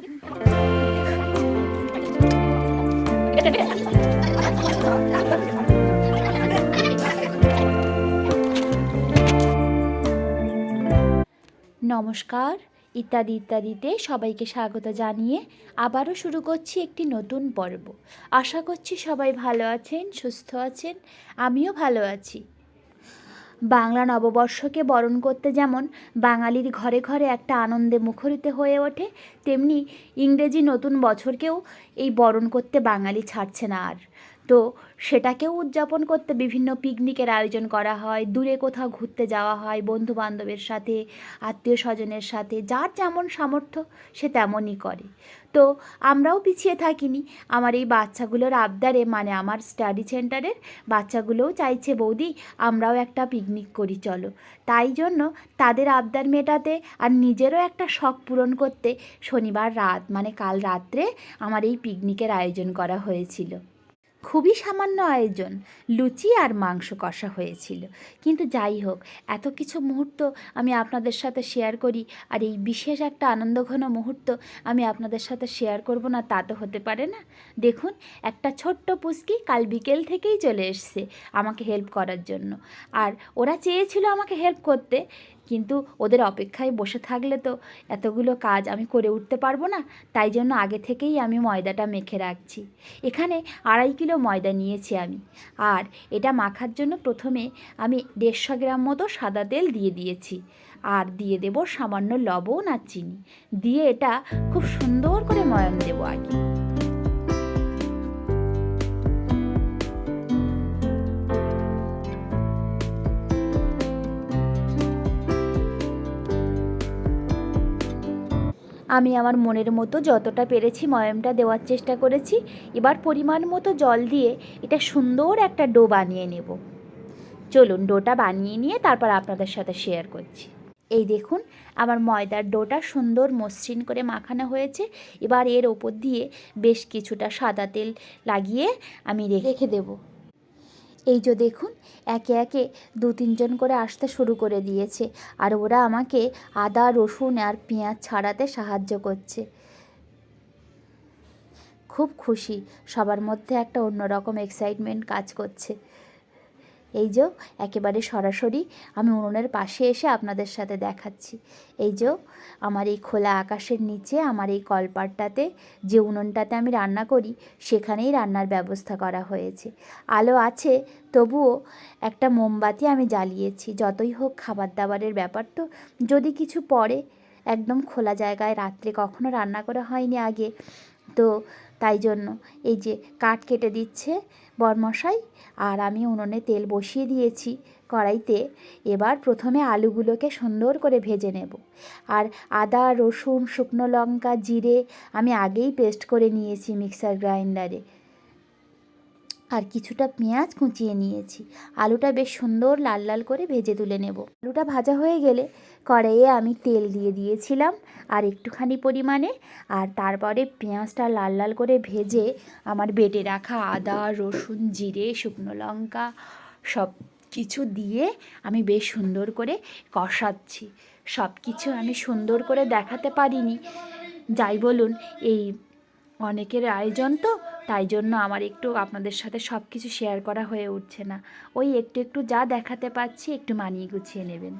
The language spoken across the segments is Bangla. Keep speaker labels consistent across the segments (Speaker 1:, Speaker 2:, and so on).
Speaker 1: নমস্কার, ইত্যাদি, ইত্যাদিতে সবাইকে স্বাগত জানিয়ে আবারও শুরু করছি একটি নতুন পর্ব। আশা করছি সবাই ভালো আছেন, সুস্থ আছেন, আমিও ভালো আছি। বাংলা নববর্ষকে বরণ করতে যেমন বাঙালির ঘরে ঘরে একটা আনন্দে মুখরিত হয়ে ওঠে, তেমনি ইংরেজি নতুন বছরকেও এই বরণ করতে বাঙালি ছাড়ছে না আর। তো সেটাকেও উদযাপন করতে বিভিন্ন পিকনিকের আয়োজন করা হয়, দূরে কোথাও ঘুরতে যাওয়া হয় বন্ধু বান্ধবের সাথে আত্মীয় স্বজনের সাথে, যার যেমন সামর্থ্য সে তেমনই করে। তো আমরাও পিছিয়ে থাকিনি। আমার এই বাচ্চাগুলোর আবদারে মানে আমার স্টাডি সেন্টারের বাচ্চাগুলোও চাইছে, বৌদি, আমরাও একটা পিকনিক করি, চলো। তাই জন্য তাদের আবদার মেটাতে আর নিজেরও একটা শখ পূরণ করতে শনিবার রাত মানে কাল রাত্রে আমার এই পিকনিকের আয়োজন করা হয়েছিল। খুবই সামান্য আয়োজন, লুচি আর মাংস কষা হয়েছিল। কিন্তু যাই হোক, এত কিছু মুহূর্ত আমি আপনাদের সাথে শেয়ার করি আর এই বিশেষ একটা আনন্দঘন মুহূর্ত আমি আপনাদের সাথে শেয়ার করব না, তা তো হতে পারে না। দেখুন, একটা ছোট্ট পুস্কি কাল বিকেল থেকেই চলে এসছে আমাকে হেল্প করার জন্য। আর ওরা চেয়েছিল আমাকে হেল্প করতে কিন্তু ওদের অপেক্ষায় বসে থাকলে তো এতগুলো কাজ আমি করে উঠতে পারব না, তাই জন্য আগে থেকেই আমি ময়দাটা মেখে রাখছি। এখানে আড়াই কিলো ময়দা নিয়েছি আমি। আর এটা মাখার জন্য প্রথমে আমি দেড়শো গ্রাম মতো সাদা তেল দিয়ে দিয়েছি। আর দিয়ে দেব সামান্য লবণ আর চিনি। দিয়ে এটা খুব সুন্দর করে ময়ন দেবো আগে। আমি আমার মনের মতো যতটা পেরেছি ময়ামটা দেওয়ার চেষ্টা করেছি। এবার পরিমাণ মতো জল দিয়ে এটা সুন্দর একটা ডো বানিয়ে নেব। চলুন ডোটা বানিয়ে নিয়ে তারপর আপনাদের সাথে শেয়ার করছি। এই দেখুন, আমার ময়দার ডোটা সুন্দর মসৃণ করে মাখানো হয়েছে। এবার এর ওপর দিয়ে বেশ কিছুটা সাদা তেল লাগিয়ে আমি রেখে দেবো। এই যে দেখুন, একে একে দু তিনজন করে আসতে শুরু করে দিয়েছে আর ওরা আমাকে আদা, রসুন আর পেঁয়াজ ছাড়াতে সাহায্য করছে। খুব খুশি, সবার মধ্যে একটা অন্যরকম এক্সাইটমেন্ট কাজ করছে। এই যে, একেবারে সরাসরি আমি উনুনের পাশে এসে আপনাদের সাথে দেখাচ্ছি। এই যে, আমার এই খোলা আকাশের নিচে, আমার এই কলপারটাতে যে উনুনটাতে আমি রান্না করি, সেখানেই রান্নার ব্যবস্থা করা হয়েছে। আলো আছে, তবুও একটা মোমবাতি আমি জ্বালিয়েছি। যতই হোক খাবার দাবারের ব্যাপার তো, যদি কিছু পড়ে, একদম খোলা জায়গায় রাত্রে কখনো রান্না করা হয়নি আগে, তো তাই জন্য এই যে কাঠ কেটে দিচ্ছে বরমশাই, আর আমি উনুনে তেল বসিয়ে দিয়েছি কড়াইতে। এবার প্রথমে আলুগুলোকে সুন্দর করে ভেজে নেব। আর আদা, রসুন, শুকনো লঙ্কা, জিরে আমি আগেই পেস্ট করে নিয়েছি মিক্সার গ্রাইন্ডারে। আর কিছুটা পেঁয়াজ কুচিয়ে নিয়েছি। আলুটা বেশ সুন্দর লাল লাল করে ভেজে তুলে নেব। আলুটা ভাজা হয়ে গেলে কড়াইয়ে আমি তেল দিয়ে দিয়েছিলাম আর একটুখানি পরিমাণে। আর তারপরে পেঁয়াজটা লাল লাল করে ভেজে আমার বেটে রাখা আদা, রসুন, জিরে, শুকনো লঙ্কা সব কিছু দিয়ে আমি বেশ সুন্দর করে কষাচ্ছি। সব কিছু আমি সুন্দর করে দেখাতে পারিনি। যাই বলুন, এই অনেকের আয়োজন তো, তাই জন্য আমার একটু আপনাদের সাথে সব কিছু শেয়ার করা হয়ে উঠছে না। ওই একটু একটু যা দেখাতে পাচ্ছি, একটু মানিয়ে গুছিয়ে নেবেন।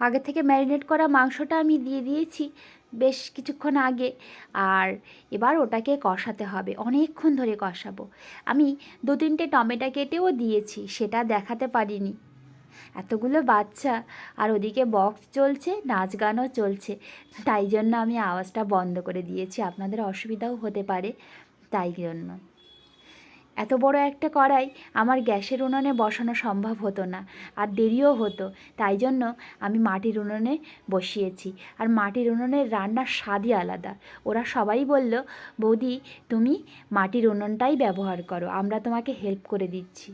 Speaker 1: আগে থেকে ম্যারিনেট করা মাংসটা আমি দিয়ে দিয়েছি বেশ কিছুক্ষণ আগে, আর এবার ওটাকে কষাতে হবে। অনেকক্ষণ ধরে কষাবো। আমি দু তিনটে টমেটো কেটেও দিয়েছি, সেটা দেখাতে পারিনি। এতগুলো বাচ্চা, আর ওদিকে বক্স চলছে, নাচ গানও চলছে। তাই জন্য আমি আওয়াজটা বন্ধ করে দিয়েছি। আপনাদের অসুবিধাও হতে পারে, তাই জন্য। এত বড় একটা কড়াই আমার গ্যাসের উনুনে বসানো সম্ভব হতো না, আর দেরিও হতো। তাই জন্য আমি মাটির উনুনে বসিয়েছি, আর মাটির উনুনের রান্নার স্বাদই আলাদা। ওরা সবাই বলল, বৌদি, তুমি মাটির উনুনটাই ব্যবহার করো, আমরা তোমাকে হেল্প করে দিচ্ছি।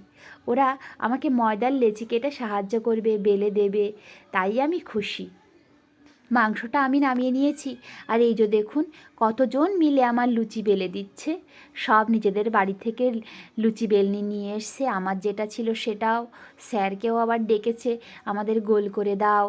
Speaker 1: ওরা আমাকে ময়দার লেচি কেটে সাহায্য করবে, বেলে দেবে, তাই আমি খুশি। মাংসটা আমি নামিয়ে নিয়েছি। আর এই যে দেখুন, কতজন মিলে আমার লুচি বেলে দিচ্ছে। সব নিজেদের বাড়ি থেকে লুচি বেলনি নিয়ে এসছে। আমার যেটা ছিল সেটাও স্যারকেও আবার ডেকেছে, আমাদের গোল করে দাও।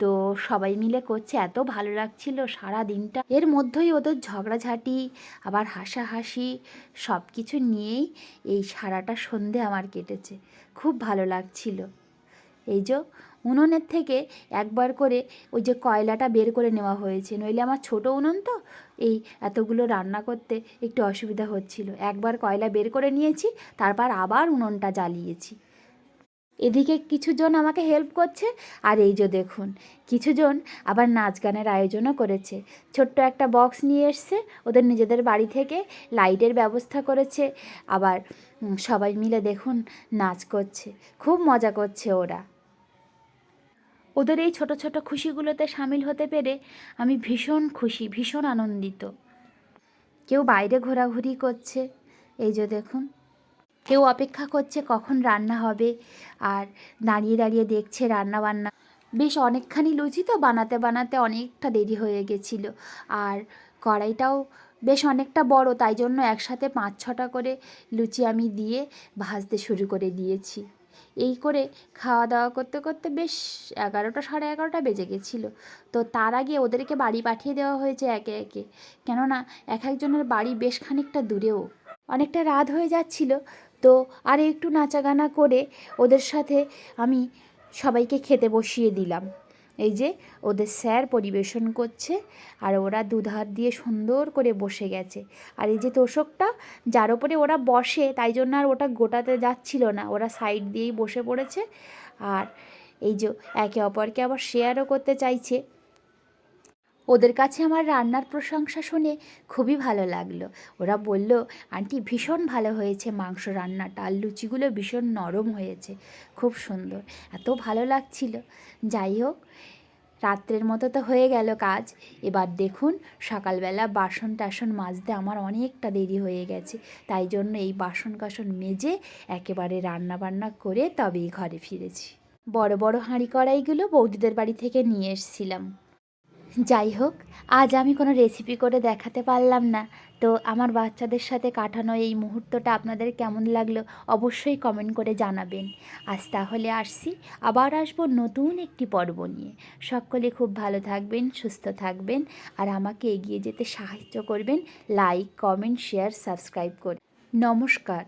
Speaker 1: তো সবাই মিলে করছে, এত ভালো লাগছিল সারা দিনটা এর মধ্যেই ওদের ঝগড়াঝাটি, আবার হাসাহাসি সব কিছু নিয়েই এই সারাটা সন্ধে আমার কেটেছে। খুব ভালো লাগছিল। এই যে উনুনের থেকে একবার করে ওই যে কয়লাটা বের করে নেওয়া হয়েছে। নইলে আমার ছোট উনুন তো, এই এতগুলো রান্না করতে একটু অসুবিধা হচ্ছিল। একবার কয়লা বের করে নিয়েছি, তারপর আবার উনুনটা জ্বালিয়েছি। এদিকে কিছুজন আমাকে হেল্প করছে, আর এই যে দেখুন, কিছুজন আবার নাচ গানের আয়োজনও করেছে। ছোট্ট একটা বক্স নিয়ে এসছে, ওদের নিজেদের বাড়ি থেকে লাইটের ব্যবস্থা করেছে। আবার সবাই মিলে দেখুন নাচ করছে। খুব মজা করছে ওরা। ওদের এই ছোট ছোট খুশিগুলোতে সামিল হতে পেরে আমি ভীষণ খুশি, ভীষণ আনন্দিত। কেউ বাইরে ঘোরাঘুরি করছে, এই যে দেখুন। কেউ অপেক্ষা করছে কখন রান্না হবে, আর দাঁড়িয়ে দাঁড়িয়ে দেখছে রান্না বান্না বেশ অনেকখানি লুচি তো বানাতে বানাতে অনেকটা দেরি হয়ে গেছিল, আর কড়াইটাও বেশ অনেকটা বড়, তাই জন্য একসাথে পাঁচ ছটা করে লুচি আমি দিয়ে ভাজতে শুরু করে দিয়েছি। এই করে খাওয়া দাওয়া করতে করতে বেশ এগারোটা, সাড়ে এগারোটা বেজে গেছিল। তো তার আগে ওদেরকে বাড়ি পাঠিয়ে দেওয়া হয়েছে একে একে। কেননা এক একজনের বাড়ি বেশ খানিকটা দূরেও। অনেকটা রাত হয়ে যাচ্ছিল। তো আর একটু নাচাগানা করে ওদের সাথে আমি সবাইকে খেতে বসিয়ে দিলাম। এই যে ওদের স্যার পরিবেশন করছে আর ওরা দুধার দিয়ে সুন্দর করে বসে গেছে। আর এই যে তোষকটা, যার ওপরে ওরা বসে, তাই জন্য আর ওটা গোটাতে যাচ্ছিল না। ওরা সাইড দিয়েই বসে পড়েছে। আর এই যে একে অপরকে আবার শেয়ারও করতে চাইছে। ওদের কাছে আমার রান্নার প্রশংসা শুনে খুবই ভালো লাগল। ওরা বলল, আন্টি, ভীষণ ভালো হয়েছে মাংস রান্নাটা, আর লুচিগুলো ভীষণ নরম হয়েছে, খুব সুন্দর, এত ভালো লাগছিল। যাই হোক, রাত্রের মতো তো হয়ে গেল কাজ। এবার দেখুন, সকালবেলা বাসন টাসন মাজতে আমার অনেকটা দেরি হয়ে গেছে, তাই জন্য এই বাসন কাসন মেজে একেবারে রান্না বান্না করে তবেই ঘরে ফিরেছি। বড় বড় হাঁড়ি কড়াইগুলো বৌদিদের বাড়ি থেকে নিয়ে এসেছিলাম। যাই হোক আজ আমি কোনো রেসিপি করে দেখাতে পারলাম না। তো আমার বাচ্চাদের সাথে কাটানো এই মুহূর্তটা আপনাদের কেমন লাগল অবশ্যই কমেন্ট করে জানাবেন। আজ তাহলে আসছি, আবার আসব নতুন একটি পর্ব নিয়ে। সকলে খুব ভালো থাকবেন, সুস্থ থাকবেন, আর আমাকে এগিয়ে যেতে সাহায্য করবেন লাইক কমেন্ট শেয়ার সাবস্ক্রাইব করে। নমস্কার।